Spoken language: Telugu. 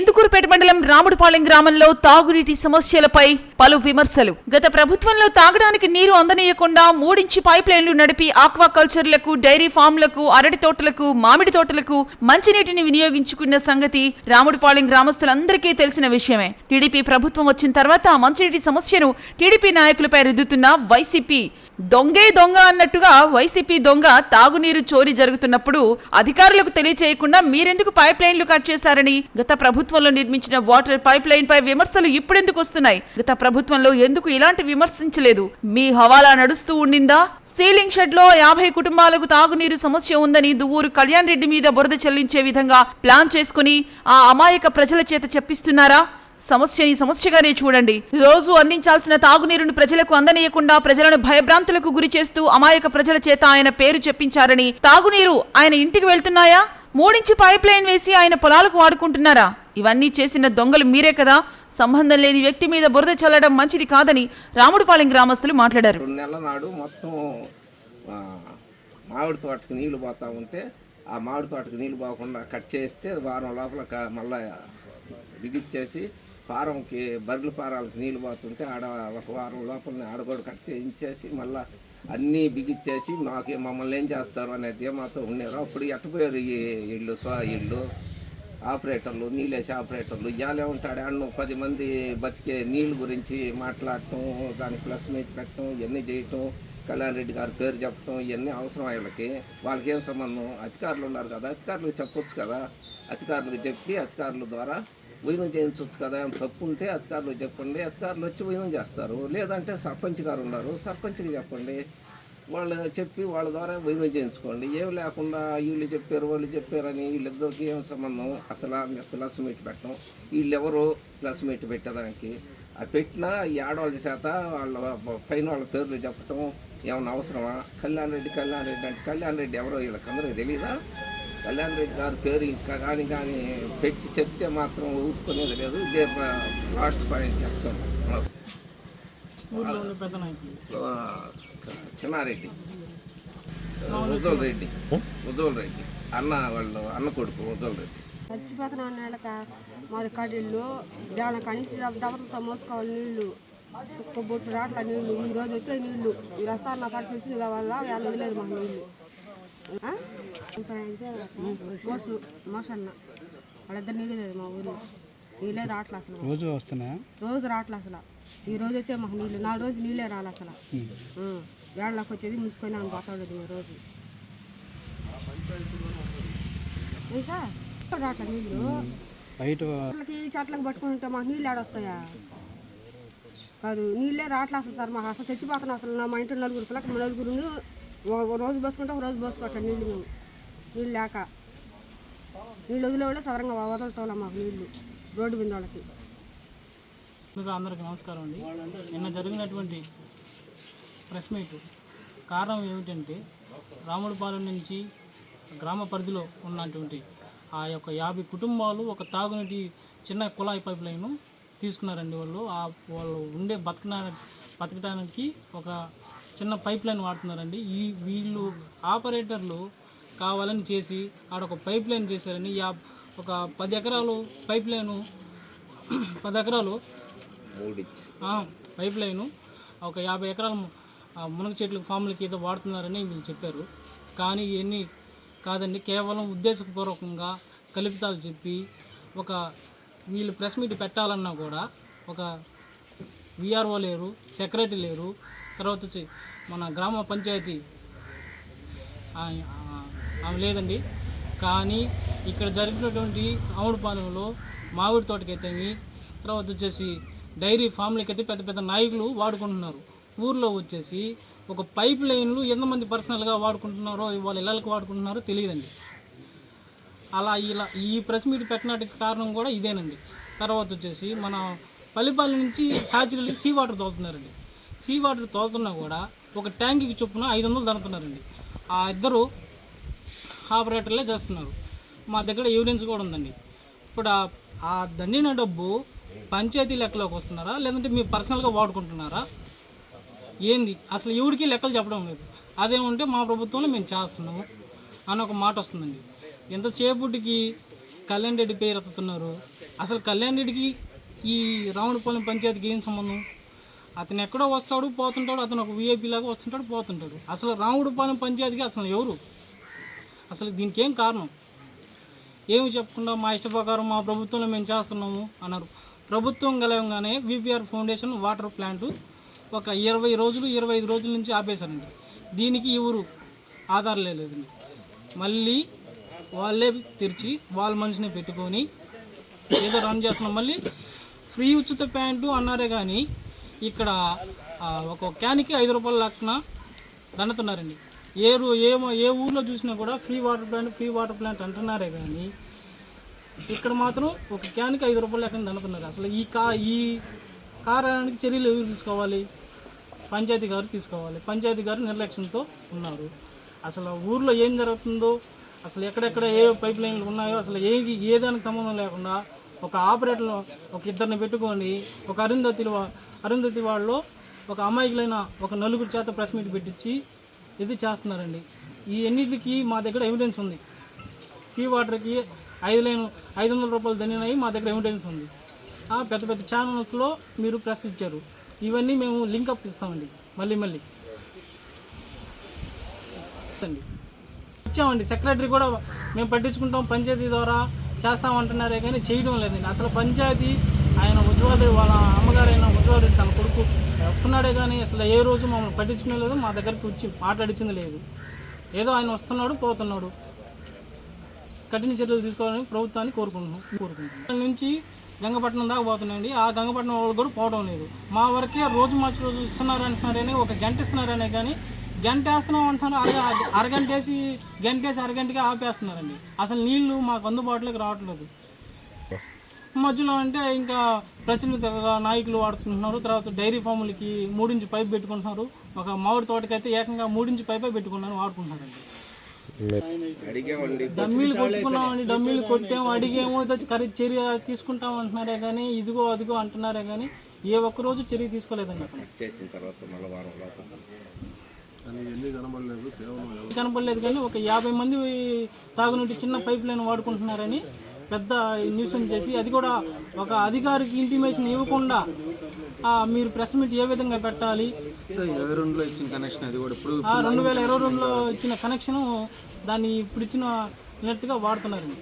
ఇందుకూరుపేట మండలం రాముడుపాలెం గ్రామంలో తాగునీటి సమస్యలపై పలు విమర్శలు. గత ప్రభుత్వంలో తాగడానికి నీరు అందనీయకుండా మూడించి పైప్ లైన్లు నడిపి ఆక్వాకల్చర్లకు డైరీ ఫామ్లకు అరటి తోటలకు మామిడి తోటలకు మంచినీటిని వినియోగించుకున్న సంగతి రాముడిపాలెం గ్రామస్తులందరికీ తెలిసిన విషయమే. టీడీపీ ప్రభుత్వం వచ్చిన తర్వాత మంచినీటి సమస్యను టీడీపీ నాయకులపై రుద్దుతున్న వైసీపీ దొంగే దొంగ అన్నట్టుగా వైసీపీ దొంగ తాగునీరు చోరీ జరుగుతున్నప్పుడు అధికారులకు తెలియచేయకుండా మీరెందుకు పైప్ లైన్లు కట్ చేశారని? గత ప్రభుత్వంలో నిర్మించిన వాటర్ పైప్ లైన్ పై విమర్శలు ఇప్పుడెందుకు వస్తున్నాయి? గత ప్రభుత్వంలో ఎందుకు ఇలాంటి విమర్శించలేదు? మీ హవాలా నడుస్తూ ఉండిందా? సీలింగ్ షెడ్లో యాభై కుటుంబాలకు తాగునీరు సమస్య ఉందని దువ్వూరు కళ్యాణ్ రెడ్డి మీద బురద చెల్లించే విధంగా ప్లాన్ చేసుకుని ఆ అమాయక ప్రజల చేత చెప్పిస్తున్నారా? సమస్యని సమస్యగానే చూడండి. రోజు అందించాల్సిన తాగునీరును ప్రజలకు అందనీయకుండా ప్రజలను భయభ్రాంతులకు గురి చేస్తూ అమాయక ప్రజల చేత ఆయన పేరు చెప్పించారని. తాగునీరు ఆయన ఇంటికి వెళ్తున్నాయా? మూడించి పైప్ లైన్ వేసి ఆయన పొలాలకు వాడుకుంటున్నారా? ఇవన్నీ చేసిన దొంగలు మీరే కదా. సంబంధం లేని వ్యక్తి మీద బురద చల్లడం మంచిది కాదని రాముడుపాలెం గ్రామస్తులు మాట్లాడారు. నెల నాడు మొత్తం మామిడి తోటకి నీళ్ళు పోతా ఉంటే ఆ మామిడి తోటకి నీళ్ళు పోకుండా కట్ చేస్తే వారం లోపల క- మళ్ళా బిగిచ్చేసి పారంకి బర్రెల పారాలకి నీళ్ళు పోతుంటే ఆడ ఒక వారం లోపల ఆడ కూడా కట్ చేయించేసి మళ్ళా అన్నీ బిగిచ్చేసి మాకు మమ్మల్ని ఏం చేస్తారు అనే ధీమాతో ఉండేవారు అప్పుడు ఎట్టపోయారు ఈ ఇళ్ళు స్వ ఇళ్ళు ఆపరేటర్లు నీళ్ళేసి ఆపరేటర్లు. ఇవాళే ఉంటాడు. ఆడ పది మంది బతికే నీళ్ళ గురించి మాట్లాడటం దానికి ప్లస్ మీట్ పెట్టడం ఇవన్నీ చేయటం కళ్యాణ్ రెడ్డి గారి పేరు చెప్పడం ఇవన్నీ అవసరం వాళ్ళకి వాళ్ళకి ఏం సంబంధం? అధికారులు ఉన్నారు కదా. అధికారులకు చెప్పొచ్చు కదా. అధికారులకు చెప్పి అధికారుల ద్వారా భోజనం చేయించవచ్చు కదా ఏమైనా తప్పు ఉంటే అధికారులు చెప్పండి అధికారులు వచ్చి భోజనం చేస్తారు. లేదంటే సర్పంచ్ గారు ఉన్నారు సర్పంచ్కి చెప్పండి. వాళ్ళు చెప్పి వాళ్ళ ద్వారా వైద్యం చేయించుకోండి. ఏం లేకుండా వీళ్ళు చెప్పారు వాళ్ళు చెప్పారని వీళ్ళిద్దరికి ఏం సంబంధం? అసలు ప్లస్ మీట్ పెట్టడం వీళ్ళెవరు ప్లస్ మీట్ పెట్టడానికి? ఆ పెట్టినా ఈ ఆడవాళ్ళ చేత వాళ్ళ పైన వాళ్ళ పేర్లు చెప్పటం ఏమైనా అవసరమా? కళ్యాణ్ రెడ్డి కళ్యాణ్ రెడ్డి అంటే కళ్యాణ్ రెడ్డి ఎవరో వీళ్ళకందరికీ తెలియదా కళ్యాణ్ రెడ్డి గారి పేరు ఇంకా కానీ కానీ పెట్టి చెప్తే మాత్రం ఊరుకునేది లేదు. ఇదే లాస్ట్ పాయింట్ చెప్తాను చిన్నారెడ్డి. ఉజ్వల్ రెడ్డి. ఉజ్వల్ రెడ్డి. అన్న వాళ్ళు అన్న కొడుకు ఉజ్వల్ రెడ్డి. చచ్చిపోతున్నా నెలక మాది కడిళ్ళు. దాని కనీసి దెబ్బలతో మోసుకోవాలి నీళ్ళు. సుక్కబొట్టు రాట్ల నీళ్ళు. ఈ రోజు వచ్చే నీళ్ళు. ఈ రస్తాలు నా కాడ తెలిసింది కావాలా వాళ్ళు వదిలేదు మాకు నీళ్ళు. మోసన్న వాళ్ళిద్దరు నీళ్ళు లేదు మా ఊర్లో నీళ్ళే రావట్లే అసలు రోజు వస్తున్నాయా? రోజు రావట్లే అసలు. ఈ రోజు వచ్చే మాకు నీళ్ళు నాలుగు రోజు నీళ్ళే రాలే అసలు. వేళ్ళకి వచ్చేది ముంచుకొని ఆమె పోతాడేది ఈ రోజు. సార్ రావట్లే నీళ్ళు? బయట చెట్లకి చెట్లకు పట్టుకుంటే మాకు నీళ్ళు ఆడొస్తాయా కాదు నీళ్ళే రావట్లే అసలు సార్ మాకు. అసలు చచ్చిపోతున్నాం అసలు. నా మా ఇంట్లో నలుగురు పిల్లకి నలుగురు ఒక రోజు పోసుకుంటే ఒక రోజు పోసుకోవట్లేదు నీళ్ళు మేము. నీళ్ళు లేక. నీళ్ళు వదిలే కూడా సదరంగా వదలటం మాకు నీళ్ళు రోడ్డు మీద వాళ్ళకి. అందరికీ నమస్కారం అండి. నిన్న జరిగినటువంటి ప్రెస్ మీట్ కారణం ఏమిటంటే రాముడిపాలెం నుంచి గ్రామ పరిధిలో ఉన్నటువంటి ఆ యొక్క యాభై కుటుంబాలు ఒక తాగునీటి చిన్న కుళాయి పైప్ లైన్ తీసుకున్నారండి వాళ్ళు. ఆ వాళ్ళు ఉండే బతకనా బతకడానికి ఒక చిన్న పైప్ లైన్ వాడుతున్నారండి. ఈ వీళ్ళు ఆపరేటర్లు కావాలని చేసి ఆడ ఒక పైప్ లైన్ చేశారని యా ఒక పది ఎకరాలు పైప్ లైను పది ఎకరాలు పైప్ లైను ఒక యాభై ఎకరాల మునగ చెట్లు ఫామ్లకి ఏదో వాడుతున్నారని వీళ్ళు చెప్పారు. కానీ ఇవన్నీ కాదండి కేవలం ఉద్దేశపూర్వకంగా కల్పితాలు చెప్పి ఒక వీళ్ళు ప్రెస్ మీట్ పెట్టాలన్నా కూడా ఒక విఆర్ఓ లేరు సెక్రటరీ లేరు తర్వాత వచ్చి మన గ్రామ పంచాయతీ ఆమె లేదండి. కానీ ఇక్కడ జరిగినటువంటి ఆవుడుపాలెంలో మామిడి తోటకైతేమి తర్వాత వచ్చేసి డైరీ ఫామ్లకైతే పెద్ద పెద్ద నాయకులు వాడుకుంటున్నారు. ఊర్లో వచ్చేసి ఒక పైప్ లైన్లు ఎంతమంది పర్సనల్గా వాడుకుంటున్నారో వాళ్ళ ఇళ్ళకి వాడుకుంటున్నారో తెలియదండి. అలా ఇలా ఈ ప్రెస్ మీట్ పెట్టడానికి కారణం కూడా ఇదేనండి. తర్వాత వచ్చేసి మన పల్లిపాలెం నుంచి హ్యాచరీలకి సీ వాటర్ తోలుతున్నారండి. సీ వాటర్ తోలుతున్నా కూడా ఒక ట్యాంక్కి చొప్పున ఐదు వందలు దండుతున్నారండి. ఆ ఇద్దరు ఆపరేటర్లే చేస్తున్నారు. మా దగ్గర ఎవిడెన్స్ కూడా ఉందండి. ఇప్పుడు ఆ- దండిన డబ్బు పంచాయతీ లెక్కలోకి వస్తున్నారా? లేదంటే మీరు పర్సనల్గా వాడుకుంటున్నారా? ఏంది? అసలు ఎవరికి లెక్కలు చెప్పడం లేదు. అదేముంటే మా ప్రభుత్వంలో మేము చేస్తున్నాము అని ఒక మాట వస్తుందండి. ఎంతసేపటికి కళ్యాణ్ రెడ్డి పేరు ఎత్తుతున్నారు? అసలు కళ్యాణ్ రెడ్డికి ఈ రావులపాలెం పంచాయతీకి ఏం సంబంధం? అతను ఎక్కడో వస్తాడు పోతుంటాడు అతను ఒక వీఐపీ లాగా వస్తుంటాడు పోతుంటాడు. అసలు రావుడిపాలెం పంచాయతీకి అసలు ఎవరు? అసలు దీనికి ఏం కారణం? ఏమి చెప్పకుండా మా ఇష్ట ప్రకారం మా ప్రభుత్వంలో మేము చేస్తున్నాము అన్నారు. ప్రభుత్వం గెలవగానే విపిఆర్ ఫౌండేషన్ వాటర్ ప్లాంట్ ఒక ఇరవై రోజులు ఇరవై ఐదు రోజుల నుంచి ఆపేశారండి. దీనికి ఎవరు ఆధారం లేదండి మళ్ళీ వాళ్ళే తెరిచి వాళ్ళ మనిషిని పెట్టుకొని ఏదో రన్ చేస్తున్నాం మళ్ళీ ఫ్రీ ఉచిత ప్యాంటు అన్నారే కానీ ఇక్కడ ఒక క్యాన్కి ఐదు రూపాయల లెక్కన దండుతున్నారండి ఏ రూ ఏ ఏ ఊర్లో చూసినా కూడా free water plant free water plant అంటున్నారే కానీ ఇక్కడ మాత్రం ఒక క్యాన్కి ఐదు రూపాయలు లెక్కన దండుతున్నారు. అసలు ఈ కా ఈ కారణానికి చర్యలు ఎవరు తీసుకోవాలి? పంచాయతీ గారు తీసుకోవాలి. పంచాయతీ గారు నిర్లక్ష్యంతో ఉన్నారు. అసలు ఊర్లో ఏం జరుగుతుందో అసలు ఎక్కడెక్కడ ఏ పైప్ లైన్లు ఉన్నాయో అసలు ఏది ఏ దానికి సంబంధం లేకుండా ఒక ఆపరేటర్ ఒక ఇద్దరిని పెట్టుకొని ఒక అరుంధతి అరుంధతి వాళ్ళు ఒక అమాయకులైన ఒక నలుగురు చేత ప్రెస్ మీట్ పెట్టించి ఇది చేస్తున్నారండి. ఈ ఎన్నిటికి మా దగ్గర ఎవిడెన్స్ ఉంది. సీ వాటర్కి ఐదు లైన్ ఐదు వందల రూపాయలు దండినాయి మా దగ్గర ఎవిడెన్స్ ఉంది. ఆ పెద్ద పెద్ద ఛానల్స్లో మీరు ప్రెస్ ఇచ్చారు. ఇవన్నీ మేము లింక్ అప్ ఇస్తామండి. మళ్ళీ మళ్ళీ. అండి. ఇచ్చామండి. సెక్రటరీ కూడా మేము పట్టించుకుంటాం. పంచాయతీ ద్వారా చేస్తామంటున్నారే కానీ చేయడం లేదండి. అసలు పంచాయతీ ఆయన ఉజ్వల్ వాళ్ళ అమ్మగారైన ఉజ్వల్ రెడ్డి తన కొడుకు వస్తున్నాడే కానీ అసలు ఏ రోజు మమ్మల్ని పట్టించుకునే లేదు మా దగ్గరికి వచ్చి మాట్లాడించింది లేదు. ఏదో ఆయన వస్తున్నాడు పోతున్నాడు. కఠిన చర్యలు తీసుకోవాలని ప్రభుత్వాన్ని కోరుకుంటున్నాం కోరుకుంటున్నాం. నుంచి గంగపట్నం దాకా పోతున్నాయండి ఆ గంగపట్నం వాళ్ళు కూడా పోవడం లేదు. మా వరకే రోజు మార్చి రోజు ఇస్తున్నారు అంటున్నారని ఒక గంట ఇస్తున్నారనే కానీ గంట వేస్తున్నాం అంటున్నారు అరగంట వేసి గంట వేసి అరగంటగా ఆపేస్తున్నారండి. అసలు నీళ్ళు మాకు అందుబాటులోకి రావట్లేదు. మధ్యలో అంటే ఇంకా ప్రచలిత నాయకులు వాడుకుంటున్నారు. తర్వాత డైరీ ఫాములకి మూడించి పైప్ పెట్టుకుంటున్నారు. ఒక మామిడి తోటకైతే ఏకంగా మూడించి పైపే పెట్టుకున్నాను వాడుకుంటున్నారండి డమ్మీలు కొట్టుకున్నామండి డమ్మీలు కొట్టాము అడిగేమో కరి చర్య తీసుకుంటాం అంటున్నారే కానీ ఇదిగో అదిగో అంటున్నారే కానీ ఏ ఒక్క రోజు చర్య తీసుకోలేదండి చేసిన తర్వాత మళ్ళీ వారం లోపల కనపడలేదు కానీ ఒక యాభై మంది తాగునీటి చిన్న పైప్ లైన్ వాడుకుంటున్నారని పెద్ద న్యూస్ చేసి అది కూడా ఒక అధికారికి ఇంటిమేషన్ ఇవ్వకుండా మీరు ప్రెస్ మీట్ ఏ విధంగా పెట్టాలి? ఇరవై రెండులో ఇచ్చిన కనెక్షన్ అది కూడా ఇప్పుడు ఆ రెండు వేల ఇరవై రెండులో ఇచ్చిన కనెక్షన్ దాన్ని ఇప్పుడు ఇచ్చిన నెట్గా వాడుతున్నారండి